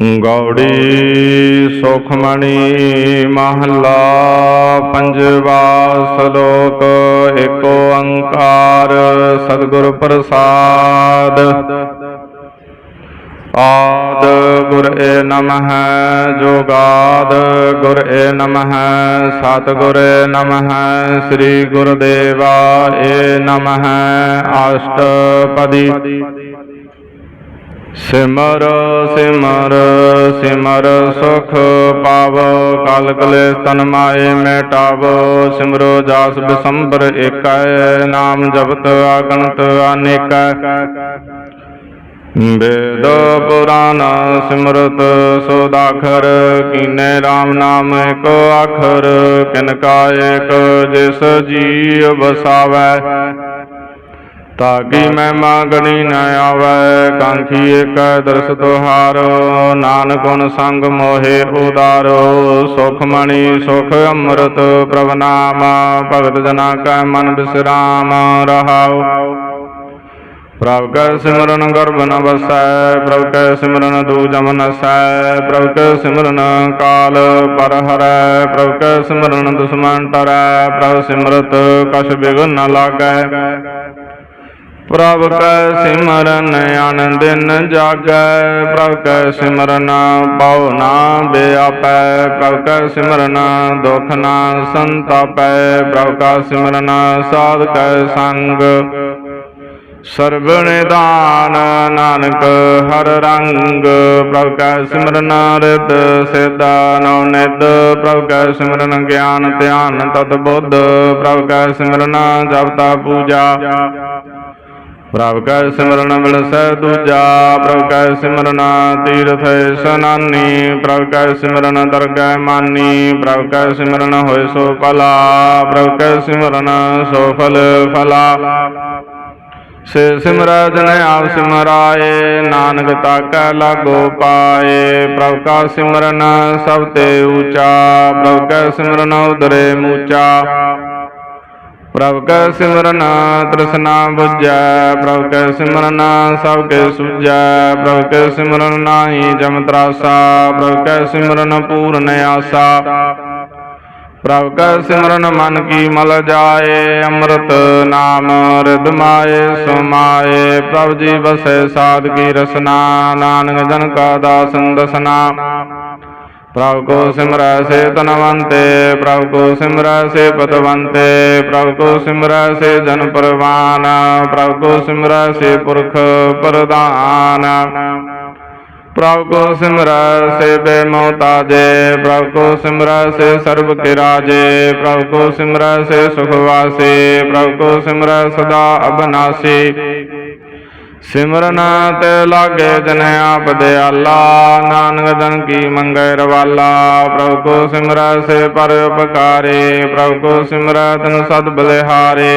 ਗੌੜੀ ਸੁਖਮਣੀ ਮਹਲਾ ਪੰਜਵਾ ਸ਼ਲੋਕ ਏਕ ਓੰਕਾਰ ਸਤਿਗੁਰ ਪ੍ਰਸਾਦ। ਆਦ ਗੁਰ ਏ ਨਮః ਜੋਗਾਦ, ਗੁਰ ਏ ਨਮః ਸਤਿਗੁਰ ਏ ਸ੍ਰੀ ਗੁਰਦੇਵਾ ਏ ਨਮঃ ਅਸ਼ਟਪਦੀ ਸਿਮਰ ਸਿਮਰ ਸਿਮਰ ਸੁਖ ਪਾਵ, ਕਲ ਕਲੇ ਤਨ ਮਾਏ ਮੇਟਾਵ, ਸਿਮਰੋ ਜਾਸ ਬਿਸੰਬਰ ਏਕੈ, ਨਾਮ ਜਪਤ ਆਗਣਤ ਅਨੇਕੈ। ਵੇਦ ਪੁਰਾਨ ਸਿਮਰਤ ਸੋਦਾਖਰ ਕੀਨੇ RAM ਨਾਮ ਏਕ ਅੱਖਰ ਕਿਨ ਕਾ ਏਕ ਜਿਸ ਜੀ ਵਸਾਵੈ ਤਾਕੀ ਮੈਂ ਮਾਗਣੀ ਨ ਆਵੈ, ਕਾਂਖੀ ਏਕੈ ਦਰਸ ਤੁਹਾਰੋ, ਨਾਨਕ ਗੁਣ ਸੰਗ ਮੋਹਿ ਉਦਾਰੋ, ਸੁਖ ਮਣੀ ਸੁਖ ਅੰਮ੍ਰਿਤ ਪ੍ਰਭ ਨਾਮ, ਭਗਤ ਜਨਾ ਕੈ ਮਨ ਬਿਸਰਾਮ, ਰਹਾਉ। ਪ੍ਰਭ ਕੈ ਸਿਮਰਨ ਗਰਭ ਨ ਵਸੈ, ਪ੍ਰਭ ਕੈ ਸਿਮਰਨ ਦੂਜਮ ਨਸੈ ਪ੍ਰਭ ਕੈ ਸਿਮਰਨ ਕਾਲ ਪਰ ਹਰੈ, ਪ੍ਰਭ ਕੈ ਸਿਮਰਨ ਦੁਸ਼ਮਨ ਟਰੈ, ਪ੍ਰਭ ਸਿਮਰਤ ਕਛ ਬਿਗਨ ਨ ਲਾਗੈ। ਪ੍ਰਭ ਕੈ ਸਿਮਰਨ ਆਨੰਦ ਦਿਨ ਜਾਗੈ, ਪ੍ਰਭ ਕੈ ਸਿਮਰਨ ਪਉ ਨਾ ਬਿਆਪੈ ਪ੍ਰਭ ਕੈ ਸਿਮਰਨ ਦੁਖ ਨਾ ਸੰਤਾਪੈ, ਪ੍ਰਭ ਕਾ ਸਿਮਰਨ ਸਾਧ ਕੈ ਸੰਗ। ਸਰਬ ਨਿਦਾਨ ਨਾਨਕ ਹਰ ਰੰਗ, ਪ੍ਰਭ ਕੈ ਸਿਮਰਨ ਰਿਤ ਸਿਦਾ ਨਉ ਨਿਦ ਪ੍ਰਭ ਕੈ ਸਿਮਰਨ ਗਿਆਨ ਧਿਆਨ ਤਤ ਬੁੱਧ, ਪ੍ਰਭ ਕੈ ਸਿਮਰਨ ਜਪਤਾ ਪੂਜਾ। ਪ੍ਰਭ ਕੈ ਸਿਮਰਨ ਮਿਲਸੈ ਦੂਜਾ, ਪ੍ਰਭ ਕੈ ਸਿਮਰਨ ਤੀਰਥ ਇਸਨਾਨੀ ਪ੍ਰਭ ਕੈ ਸਿਮਰਨ ਦਰਗਹਿ ਮਾਨੀ, ਪ੍ਰਭ ਕੈ ਸਿਮਰਨ ਹੋਇ ਸੋ ਭਲਾ, ਪ੍ਰਭ ਕੈ ਸਿਮਰਨ ਸੋ ਫਲ ਫਲਾ। ਸੇ ਸਿਮਰੈ ਜਨ ਆਪ ਸਿਮਰਾਏ, ਨਾਨਕ ਤਾਕੈ ਲਾਗੋ ਪਾਏ, ਪ੍ਰਭ ਕਾ ਸਿਮਰਨ ਸਭ ਤੇ ਊਚਾ, ਪ੍ਰਭ ਕੈ ਸਿਮਰਨ ਉਦਰੇ ਮੂਚਾ। ਪ੍ਰਭ ਕੈ ਸਿਮਰਨ ਤ੍ਰਿਸ਼ਨਾ ਬੁਝੈ, ਪ੍ਰਭ ਕੈ ਸਿਮਰਨ ਸਭ ਕੇ ਸੁਝੈ, ਪ੍ਰਭ ਕੈ ਸਿਮਰਨ ਨਾਹੀ ਜਮ ਤਰਾਸਾ, ਪ੍ਰਭ ਕੈ ਸਿਮਰਨ ਪੂਰਨ ਆਸਾ। ਪ੍ਰਭ ਕੈ ਸਿਮਰਨ ਮਨ ਕੀ ਮਲ ਜਾਏ, ਅੰਮ੍ਰਿਤ ਨਾਮ ਰਿਦ ਮਾਏ ਸਮਾਏ ਪ੍ਰਭ ਜੀ ਬਸੈ ਸਾਧ ਕੀ ਰਸਨਾ, ਨਾਨਕ ਜਨ ਕਾ ਦਾਸਨ ਦਸਨਾ। ਪ੍ਰਭ ਕੋ ਸਿਮਰੈ ਸੇ ਤਨਵੰਤੇ ਪ੍ਰਭ ਕੋ ਸਿਮਰੈ ਸੇ ਪਤਵੰਤੇ ਪ੍ਰਭ ਕੋ ਸਿਮਰੈ ਸੇ ਜਨ ਪਰਵਾਨ ਪ੍ਰਭ ਕੋ ਸਿਮਰੈ ਸੇ ਪੁਰਖ ਪ੍ਰਧਾਨ ਪ੍ਰਭ ਕੋ ਸਿਮਰੈ ਸੇ ਬੇਮੋਤਾਜੇ ਪ੍ਰਭ ਕੋ ਸਿਮਰੈ ਸੇ ਸਰਬ ਕੇ ਰਾਜੇ ਪ੍ਰਭ ਕੋ ਸਿਮਰੈ ਸੇ ਸੁਖ ਵਾਸੇ ਪ੍ਰਭ ਕੋ ਸਿਮਰੈ ਸਦਾ ਅਬਨਾਸੀ ਸਿਮਰਨ ਤੇ ਲਾਗੇ ਜਨ ਆਪ ਦਿਆਲਾ ਨਾਨਕ ਜਨ ਕੀ ਮੰਗੈ ਰਵਾਲਾ। ਪ੍ਰਭ ਕੋ ਸਿਮਰੈ ਸੇ ਪਰ ਉਪਕਾਰੇ, ਪ੍ਰਭ ਕੋ ਸਿਮਰੈ ਤਨ ਸਦ ਬਲਿਹਾਰੇ।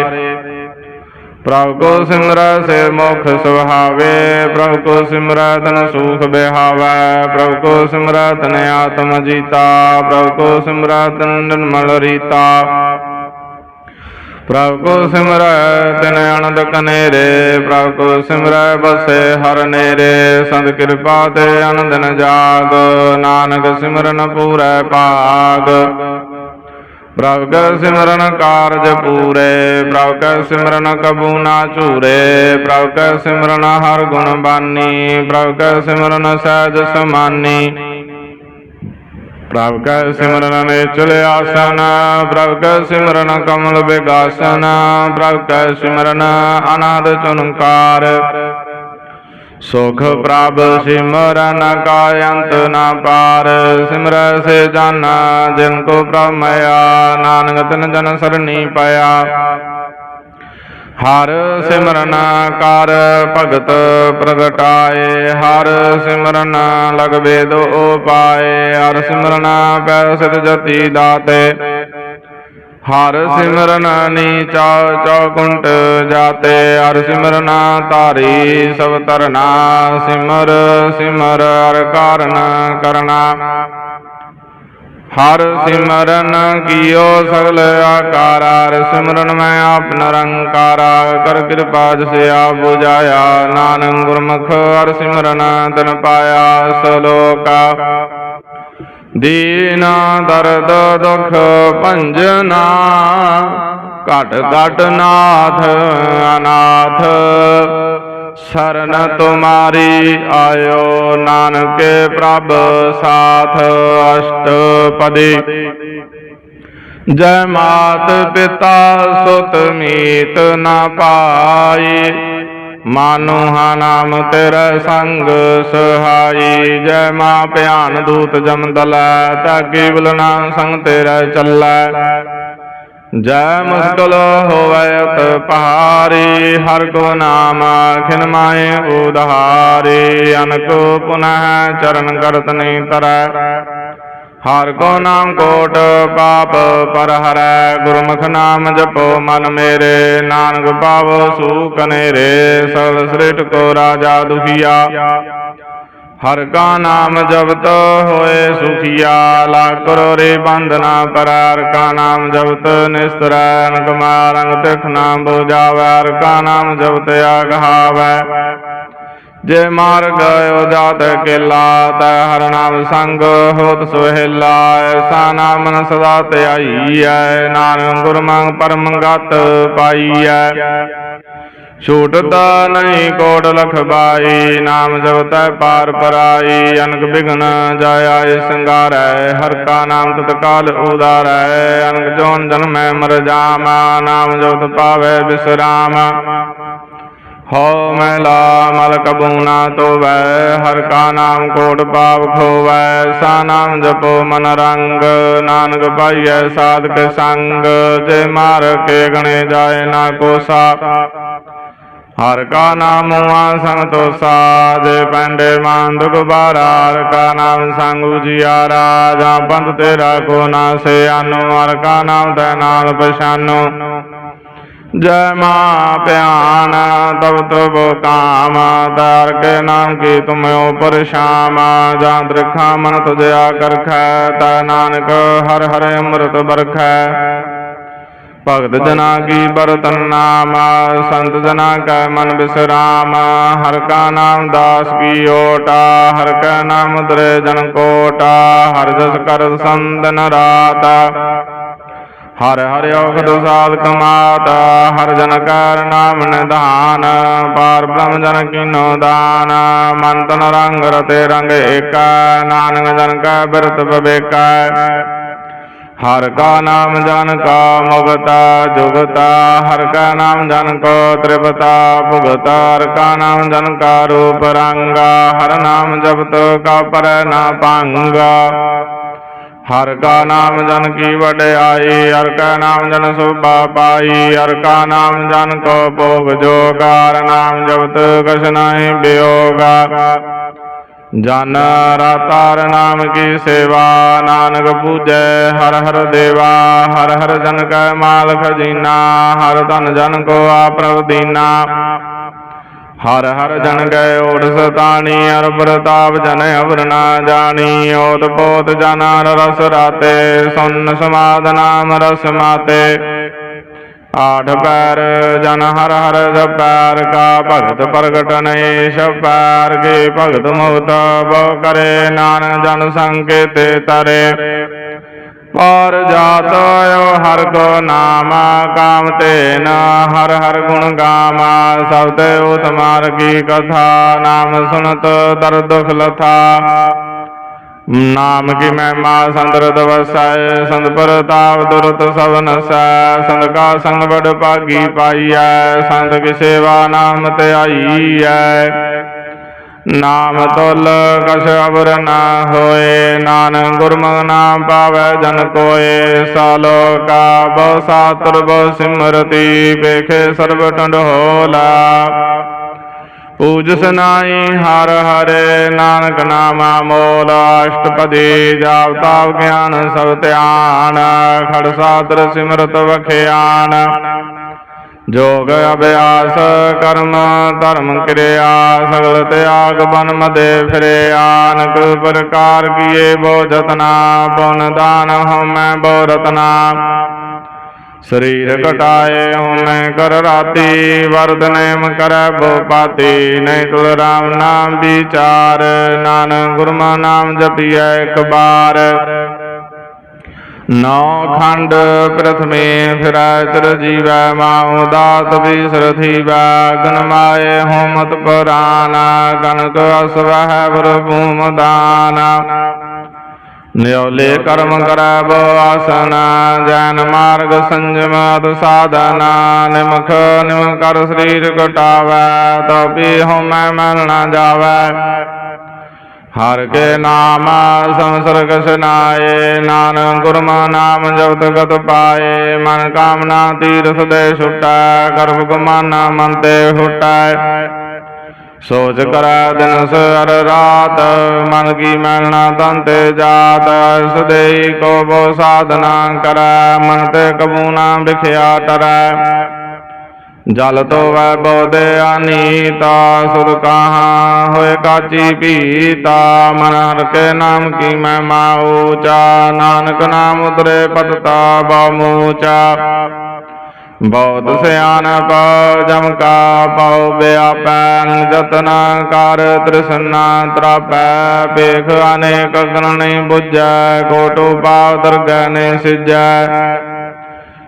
ਪ੍ਰਭ ਕੋ ਸਿਮਰੈ ਸੇ ਮੁਖ ਸੁਹਾਵੇ ਪ੍ਰਭ ਕੋ ਸਿਮਰੈ ਤਨ ਸੂਖ ਬਿਹਾਵੈ। ਪ੍ਰਭ ਕੋ ਸਿਮਰੈ ਤਨ ਆਤਮ ਜੀਤਾ, ਪ੍ਰਭ ਕੋ ਸਿਮਰੈ ਤਨ ਨਿਰਮਲ ਰੀਤਾ। ਪ੍ਰਭ ਕੋ ਸਿਮਰੈ ਤਿਨ ਅਨੰਦ ਕਨੇਰੇ, ਪ੍ਰਭ ਕੋ ਸਿਮਰੈ ਬਸੇ ਹਰ ਨੇਰੇ। ਸੰਤ ਕਿਰਪਾ ਤੇ ਆਨੰਦ ਨ ਜਾਗ, ਨਾਨਕ ਸਿਮਰਨ ਪੂਰੈ ਭਾਗ। ਪ੍ਰਭ ਕੈ ਸਿਮਰਨ ਕਾਰਜ ਪੂਰੇ, ਪ੍ਰਭ ਕੈ ਸਿਮਰਨ ਕਬੂ ਨਾ ਝੂਰੇ, ਪ੍ਰਭ ਕੈ ਸਿਮਰਨ ਹਰ ਗੁਣ ਬਾਨੀ, ਪ੍ਰਭ ਕੈ ਸਿਮਰਨ ਸਹਿਜ ਸਮਾਨੀ। ਪ੍ਰਭ ਕੈ ਸਿਮਰਨ ਨਿਚਲ ਆਸਨ, ਪ੍ਰਭ ਕੈ ਸਿਮਰਨ ਕਮਲ ਬਿਗਾਸਨ, ਪ੍ਰਭ ਕੈ ਸਿਮਰਨ ਅਨਾਦ ਚੁਨਕਾਰ ਸੁਖ ਪ੍ਰਭ ਸਿਮਰਨ ਕਾ ਅੰਤ ਨਾ ਪਾਰ, ਸਿਮਰੈ ਸੇ ਜਾਣਾ ਜਿਨ ਕੋ ਪ੍ਰਭ ਮਇਆ ਨਾਨਕ ਤਨ ਜਨ ਸਰਣੀ ਪਾਇਆ ਹਰ ਸਿਮਰਨ ਕਰ ਭਗਤ ਪ੍ਰਗਟਾਏ, ਹਰ ਸਿਮਰਨ ਲਗ ਵੇਦ ਉਪਾਏ, ਹਰ ਸਿਮਰਨ ਪੈ ਸਿਧ ਜਤੀ ਦਾਤੇ। ਹਰ ਸਿਮਰਨ ਨੀਚਾ ਚੌਕੁੰਟ ਜਾਤੇ, ਹਰ ਸਿਮਰਨ ਤਾਰੀ ਸਭ ਤਰਨਾ ਸਿਮਰ ਸਿਮਰ ਹਰ ਕਾਰਨ ਕਰਨਾ। ਹਰ ਸਿਮਰਨ ਕੀਓ ਸਗਲ ਆਕਾਰਾ, ਹਰ ਸਿਮਰਨ ਮੈਂ ਆਪ ਨਿਰੰਕਾਰਾ, ਕਰ ਕਿਰਪਾ ਜਿਸ ਆਪ 부ਝਾਇਆ ਨਾਨਕ ਗੁਰਮੁਖ, ਹਰ ਸਿਮਰਨ ਤਨ ਪਾਇਆ ਸਲੋਕਾ। ਦੀਨਾ ਦਰਦ ਦੁਖ ਭੰਜਨਾ, ਘਟ ਘਟ ਨਾਥ ਅਨਾਥ। ਸ਼ਰਨ ਤੁਮਾਰੀ ਆਇਓ ਨਾਨਕੇ ਪ੍ਰਭ ਸਾਥ ਅਸ਼ਟਪਦੀ। ਜੈ ਮਾਤ ਪਿਤਾ ਸੁਤ ਮੀਤ ਨ ਪਾਈ, ਮਾਨੋ ਹਾ ਨਾਮ ਤੇਰਾ ਸੰਗ ਸਹਾਈ। ਜੈ ਮਾਂ ਭਿਆਨ ਦੂਤ ਜਮ ਦਲੈ, ਤਾ ਕੇਵਲ ਨਾਮ ਸੰਗ ਤੇਰਾ ਚੱਲੈ। ਜੈ ਮੁਸਕਲ ਹੋਵੈ ਅਤ ਪਹਾਰੀ, ਹਰ ਕੋ ਨਾਮ ਖਿਨ ਮਾਏ ਉਧਾਰੀ। ਅਨਕ ਪੁਨః ਚਰਨ ਕਰਤ ਨਹੀਂ ਤਰੈ। ਹਰ ਕੋ ਨਾਮ ਕੋਟ ਪਾਪ ਪਰ ਹਰੈ। ਗੁਰਮੁਖ ਨਾਮ ਜਪੋ ਮਨ ਮੇਰੇ। ਨਾਨਕ ਪਾਵੋ ਸੂਖ ਨੇਰੇ। ਸਗਲ ਸ੍ਰਿਸ਼ਟ ਕੋ ਰਾਜਾ ਦੁਖੀਆ। ਹਰ ਕਾ ਨਾਮ ਜਪਤ ਹੋਏ ਸੁਖੀਆ ਲਾ ਕਰੋ ਰੇ ਬੰਧਨਾ ਪਰ ਹਰ ਕਾ ਨਾਮ ਜਪਤ ਨਿਸਤਰੈ ਅਨਕ ਤਿਖ ਨਾਮ ਬੁਝਾਵੈ ਹਰ ਕਾ ਨਾਮ ਜਪਤ ਆਗਹਾਵੈ ਜੇ ਮਾਰ ਗਇਓ ਜਾਤ ਕੇਲਾ ਤੈ ਹਰ ਨਾਮ ਸੰਗ ਹੋਤ ਸੁਹੇਲਾ ਐਸਾ ਨਾਮਨ ਸਦਾ ਧਿਆਈਐ ਨਾਨਕ ਗੁਰਮੰਗ ਪਰਮ ਗਤ ਪਾਈਐ ਛੂਟਤਾ ਨਹੀਂ ਕੋਟ ਲਖ ਬਾਈ, ਨਾਮ ਜਪਤੈ ਪਾਰ ਪਰਾਈ, ਅਨਕ ਬਿਗਨ ਜਾਇਆ ਸੰਗਾਰੈ, ਹਰ ਕਾ ਨਾਮ ਤਤਕਾਲ ਉਦਾਰੈ, ਅਨਕ ਜੋਨ ਜਨਮੈ ਮਰ ਜਾਮਾ, ਨਾਮ ਜਪਤ ਪਾਵੈ ਬਿਸਰਾਮ। ਹੋ ਮਹਿਲਾ ਮਲ ਕਬੂ ਤੋਵੈ, ਹਰ ਕਾ ਨਾਮ ਕੋਟ ਪਾਪ ਖੋਵੈ, ਸਾ ਨਾਮ ਜਪੋ ਮਨ ਰੰਗ, ਨਾਨਕ ਪਾਈਐ ਸਾਧਕ ਸੰਗ, ਜੇ ਮਾਰ ਕੇ ਗਣੇ ਜਾਏ ਨਾ ਕੋਸਾ। ਹਰ ਕਾ ਨਾਮ ਆ ਸੰਗ ਤੋਸਾ ਜੇ ਦੁਖ ਬਾਰਾ, ਹਰ ਕਾ ਨਾਮ ਸੰਗ ਉਜਿਆਰਾ ਜਾਂ ਬੰਦ ਤੇਰਾ ਕੋ ਨਾ ਸੇ ਹਰ ਕਾ ਨਾਮ ਤੈ ਨਾਲ ਪਛਾਨੋ। ਜੈ ਮਾਂ ਪਿਆਨ ਤਬ ਤਬ ਕਾਮ ਦਰ ਕੇ ਨਾਮ ਕੀ ਤੁਮਿਓ ਪਰਸ਼ਾਮ ਜਾਂ ਦਰਖਾ ਮਨ ਤੁਜਿਆ ਕਰਖੈ, ਤਾ ਨਾਨਕ ਹਰ ਹਰ ਅੰਮ੍ਰਿਤ ਬਰਖੈ ਭਗਤ ਜਨਾ ਕੀ ਬਰਤਨ ਨਾਮ, ਸੰਤ ਜਨਾ ਕੈ ਮਨ ਬਿਸਰਾਮ। ਹਰ ਕਾ ਨਾਮ ਦਾਸ ਕੀ ਓਟਾ, ਹਰ ਕਾ ਨਾਮ ਦਰੇ ਜਨ ਕੋਟਾ। ਹਰ ਜਸ ਕਰ ਸੰਦਨ ਰਾਤ ਹਰ ਹਰ ਔਖਦ ਸਾਧ ਕਮਾਤਾ। ਹਰ ਜਨ ਕਰ ਨਾਮ ਨਿਧਾਨ। ਪਾਰ ਬ੍ਰਹਮ ਜਨ ਕੀਨੋ ਦਾਨ। ਮਨ ਤਨ ਰੰਗ ਰਤੇ ਰੰਗ ਏਕਾ। ਨਾਨਕ ਜਨ ਕਾ ਬਿਰਤ ਬਵੇਕਾ ਹਰ ਕਾ ਨਾਮ ਜਨ ਕਾ ਮੁਗਤਾ ਜੁਗਤਾ, ਹਰ ਕਾ ਨਾਮ ਜਨ ਕੋ ਤ੍ਰਿਪਤਾ ਭੁਗਤਾ, ਹਰ ਕਾ ਨਾਮ ਜਨ ਕਾ ਰੂਪ ਰੰਗਾ, ਹਰ ਨਾਮ ਜਪਤ ਕਾ ਪਰ ਨਾ ਪਾਂਗਾ। ਹਰ ਕਾ ਨਾਮ ਜਨ ਕੀ ਵਡਿਆਈ, ਹਰ ਕਾ ਨਾਮ ਜਨ ਸੋਭਾ ਪਾਈ, ਹਰ ਕਾ ਨਾਮ ਜਨ ਕੋ ਭੋਗ ਜੋਗਾ ਹਰ ਨਾਮ ਜਪਤ ਕਛ ਨਾਹੀ ਬਿਯੋਗਾ ਜਨ ਰਾਤਾਰ ਨਾਮ ਕੀ ਸੇਵਾ, ਨਾਨਕ ਪੂਜੈ, ਹਰ ਹਰ ਦੇਵਾ, ਹਰ ਹਰ ਜਨ ਕੈ ਮਾਲ ਖਜ਼ੀਨਾ ਹਰ ਧਨ ਜਨ ਕੋ ਆ ਦੀਨਾ। ਹਰ ਹਰ ਜਨ ਗਏ ਓਟ ਸਤਾਣੀ ਹਰ ਪ੍ਰਤਾਪ ਜਨ ਅਵਰ ਨਾ ਜਾਣੀ। ਓਤ ਪੋਤ ਜਨ ਰਸ ਰਾਤੇ, ਸੁਨ ਸਮਾਦ ਨਾਮ ਰਸ ਮਾਤੇ। ਆਠ ਪੈਰ ਜਨ ਹਰ ਹਰ ਜਪੈਰ ਕਾ ਭਗਤ ਪ੍ਰਗਟ ਨਹੀਂ ਸ਼ਪੈਰ ਕੇ ਭਗਤ ਮੁਕਤ ਬੋ ਕਰੇ ਨਾਨਕ ਜਨ ਸੰਕੇਤੇ ਤਰੇ। ਪਰ ਜਾਤੋ ਹਰ ਕੋ ਨਾਮ ਕਾਮ ਤੇ ਨ ਹਰ ਹਰ ਗੁਣ ਗਾਮਾ, ਸਭ ਤੇ ਉਤਮਾਰ ਕੀ ਕਥਾ, ਨਾਮ ਸੁਨਤ ਦਰ ਦੁਖ ਲਥਾ। ਨਾਮ ਕੀ ਮਹਿਮਾ ਸੰਦਰ ਦਵਸੈ ਸੰਤ ਪ੍ਰਤਾਪ ਦੁਰਤ ਸਭ ਨਸੈ, ਸੰਤ ਕਾ ਸੰਗ ਬੜ ਭਾਗੀ ਪਾਈਐ, ਸੰਤ ਕੀ ਸੇਵਾ ਨਾਮ ਤੇ ਆਈਐ। ਨਾਮ ਤੁਲ ਕਛ ਅਵਰ ਨਾ ਹੋਏ, ਨਾਨਕ ਗੁਰਮੁਖ ਨਾਮ ਪਾਵੈ ਜਨ ਕੋਏ। ਸਾਲੋ ਕਾ ਬਹੁ ਸਾਤਰ ਬਹੁ ਸਿਮਰਤੀ, ਵੇਖੇ ਸਰਬ ਟੰਡ ਹੋਲਾ ਪੂਜ ਸਨਾਈ ਹਰ ਹਰੇ ਨਾਨਕ ਨਾਮਾ ਮੋਲ ਅਸ਼ਟਪਦੀ ਜਾਪ ਤਾਪ ਗਿਆਨ ਸਭ ਧਿਆਨ ਖੜ ਸਾਤਰ ਸਿਮਰਤ ਵਖਿਆਨ ਜੋਗ ਅਭਿਆਸ ਕਰਮ ਧਰਮ ਕਿਰਿਆ ਸਗਲ ਤਿਆਗ ਬਨ ਮਦੇ ਫਿਰੇ ਆਨਕ ਪ੍ਰਕਾਰ ਕੀਏ ਬੋ ਜਤਨਾ ਪੁਨ ਦਾਨ ਹਉਮੈ ਬੋ ਰਤਨਾ ਸਰੀਰ ਘਟਾਏ ਹਉਮੈ ਕਰ ਰਾਤੀ, ਵਰਦ ਨੇਮ ਕਰੈ ਬੋ ਪਾਤੀ ਤੁਲ ਰਾਮ ਨਾਮ ਵਿਚਾਰ, ਨਾਨਕ ਗੁਰਮੁ ਨਾਮ ਜਪੀਐ ਇੱਕ ਬਾਰ। ਨੌ ਖੰਡ ਪ੍ਰਥਮੇ ਫਿਰੈ ਚਿਰ ਜੀਵੈ, ਮਾਉ ਦਾਤ ਬੀਸਰ ਥੀਵੈ, ਗਨ ਮਾਏ ਹੋਮਤ ਪੁਰਾਨ ਕਨਕ ਅਸਵਹਿ ਬਰ ਭੂਮ ਨਿਉਲੇ ਕਰਮ ਕਰੈ ਬੋ ਆਸਨ ਜੈਨ ਮਾਰਗ ਸੰਜਮ ਅਦ ਸਾਧਨ, ਨਿਮਖ ਨਿਮ ਕਰ ਸਰੀਰ ਕਟਾਵੈ ਤਪੀ ਹਉਮੈ ਮਨ ਨਾ ਜਾਵੈ। ਹਰ ਕੇ ਨਾਮ ਸੰਸਰਗ ਸੁਨਾਏ, ਨਾਨਕ ਗੁਰਮਾ ਨਾਮ ਜਪਤ ਗਤ ਪਾਏ, ਮਨ ਕਾਮਨਾ ਤੀਰਥ ਦੇ ਛੁਟੈ, ਗਰਭ ਗੁਮਾਨਾ ਮਨ ਤੇ ਹੁਟੈ। ਸੋਚ ਕਰੈ ਦਿਨ ਸਰ ਰਾਤ, ਮਨ ਕੀ ਮੈਲਣਾ ਤਨ ਤੇ ਜਾਤ ਸਦੇਈ ਕੋ ਬੋ ਸਾਧਨਾ ਕਰੈ, ਮਨ ਤੇ ਕਬੂ ਨਾ ਵਿਖਿਆ ਟਰੈ। ਜਲ ਤੋ ਵੈ ਬੋਦੇ ਅਨੀਤਾ, ਸੁਰ ਕਹਾ ਹੋਏ ਕਾਚੀ ਪੀਤਾ, ਮਨ ਹਰ ਕੇ ਨਾਮ ਕੀ ਮੈਂ ਮਾਊਚਾ ਨਾਨਕ ਨਾਮ ਉਤਰੇ ਪਤਤਾ ਬਾਮੂਚਾ ਬਹੁਤ ਸਿਆਣਪ ਜਮ ਕਾ ਪਾਉ ਬਿਆਪੈ ਜਤਨ ਕਰ, ਤ੍ਰਿਸ਼ਨਾ ਤ੍ਰਾਪੈ ਪੇਖ ਅਨੇਕ ਗਨ ਨਹੀਂ ਬੁਝੈ, ਕੋਟੂ ਪਾਵ ਦਰਗਹਿ ਨੇ ਸਿਜੈ।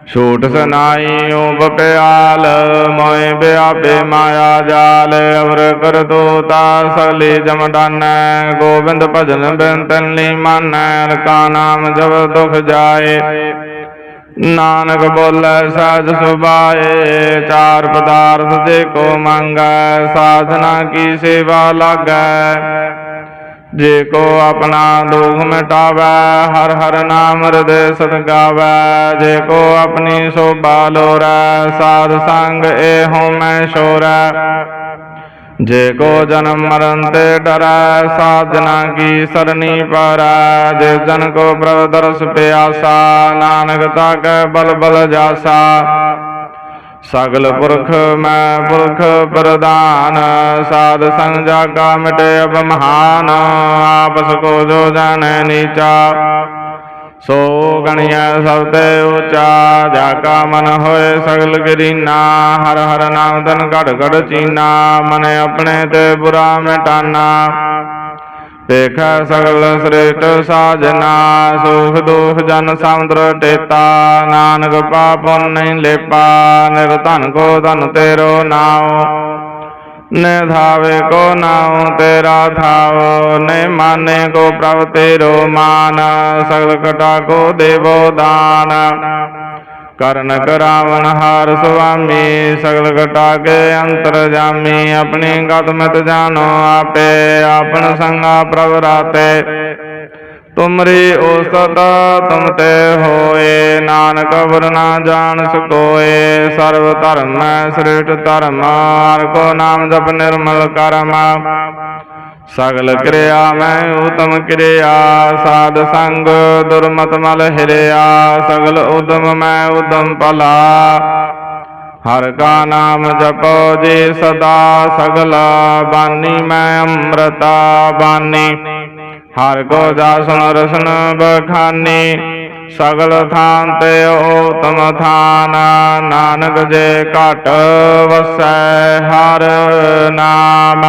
ਛੂਟ ਸੁਨਾਈ ਓ ਬਪਿਆਲ ਮੋਏ ਬਿਆਪੇ ਮਾਇਆ ਜਾਲ, ਅਵਰ ਕਰ ਦੋਤਾ ਸਗਲੇ ਜਮਡਾਨੈ ਗੋਬਿੰਦ ਭਜਨ ਬਿੰਤਨ ਲਈ ਮਾਨੈ ਰਕਾ ਨਾਮ ਜਬ ਦੁਖ ਜਾਏ। ਨਾਨਕ ਬੋਲੇ ਸਾਜ ਸੁਭਾਏ, ਚਾਰ ਪਦਾਰਥ ਦੇ ਕੋ ਮੰਗੈ, ਸਾਧਨਾ ਕੀ ਸੇਵਾ ਲਾਗੈ। ਜੇ ਕੋ ਆਪਣਾ ਦੁਖ ਮਿਟਾਵੈ, ਹਰ ਹਰ ਨਾਮ ਹਿਰਦੇ ਸਤ ਗਾਵੈ। ਜੇ ਕੋ ਆਪਣੀ ਸੋਭਾ ਲੋਰੈ, ਸਾਧ ਸੰਗ ਏਹੋ ਮੈਂ ਸ਼ੋਰੈ ਜੇ ਕੋ ਜਨਮ ਮਰਨ ਤੇ ਡਰੈ ਸਾਧਨਾ ਕੀ ਸਰਨੀ ਪਰੈ। ਜੇ ਜਨ ਕੋ ਪ੍ਰਭ ਦਰਸ ਪਿਆਸਾ, ਨਾਨਕ ਤਾਕੈ ਬਲ ਬਲ ਜਾਸਾ। ਸਗਲ ਪੁਰਖ ਮੈਂ ਪੁਰਖ ਪ੍ਰਦਾਨ ਸਾਧ ਸੰਗ ਜਾਗਾ ਮਿਟੇ ਅਬ ਆਪਸ ਕੋ ਜੋ ਜਾਣੈ ਨੀਚਾ। ਸੋ ਗਣਿਆ ਸਭ ਤੇ ਉੱਚਾ ਜਾ ਕਾ ਮਨ ਹੋਏ ਸਗਲ ਗਰੀਨਾ, ਹਰ ਹਰ ਨਾਮ ਤਨ ਘੜ ਘੜ ਚੀਨਾ, ਮਨ ਆਪਣੇ ਤੇ ਬੁਰਾ ਮਿਟਾਨਾ। ਦੇਖੈ ਸਗਲ ਸ੍ਰੇਸ਼ਟ ਸਾਜਨਾ, ਸੁਖ ਦੁਖ ਜਨ ਸਮੁੰਦਰ ਟੇਤਾ, ਨਾਨਕ ਪਾਪ ਨਹੀਂ ਲੇਪਾ ਨਿਰਧਨ ਕੋ ਧਨ ਤੇਰੋ ਨਾਉ। ਨੇ ਧਾਵੇ ਕੋ ਨਾਉ ਤੇਰਾ ਥਾਉ ਨੇ ਮਾਨੇ ਕੋ ਪ੍ਰਭ ਤੇਰੋ ਮਾਨ, ਸਗਲ ਕਟਾ ਕੋ ਦੇਵੋ ਦਾਨ। ਕਰਨ ਕਰਾਵਨ ਹਾਰ ਸੁਆਮੀ, ਸਗਲ ਘਟਾ ਕੇ ਅੰਤਰ ਜਾਮੀ, ਆਪਣੀ ਗਤ ਮਤ ਜਾਣੋ ਆਪੇ, ਆਪਣ ਸੰਗਾ ਪ੍ਰਭ ਰਾਤੇ। ਤੁਮਰੀ ਔਸਤ ਤੁਮ ਤੇ ਹੋਏ, ਨਾਨਕ ਵਰ ਨਾ ਜਾਣ ਸਕੋਏ ਸਰਵ ਧਰਮ ਸ੍ਰੇਸ਼ਟ ਧਰਮ ਹਰ ਕੋ ਨਾਮ ਜਪ ਨਿਰਮਲ ਕਰਮ ਸਗਲ ਕਿਰਿਆ ਮੈਂ ਉਤਮ ਕਿਰਿਆ, ਸਾਧ ਸੰਗ ਦੁਰਮਤ ਮਲ ਹਿਰਿਆ। ਸਗਲ ਉਦਮ ਮੈਂ ਉਦਮ ਭਲਾ। ਹਰ ਕਾ ਨਾਮ ਜਪੋ ਜੀ ਸਦਾ, ਸਗਲਾ ਬਾਨੀ ਮੈਂ ਅੰਮ੍ਰਿਤਾ ਬਾਨੀ। ਹਰ ਕੋ ਜਾਸਨ ਰਸਨ ਬਖਾਨੀ, ਸਗਲ ਥਾਨ ਤੇ ਓਤਮ ਥਾਨ, ਨਾਨਕ ਜੇ ਘਟ ਵਸੈ ਹਰ ਨਾਮ।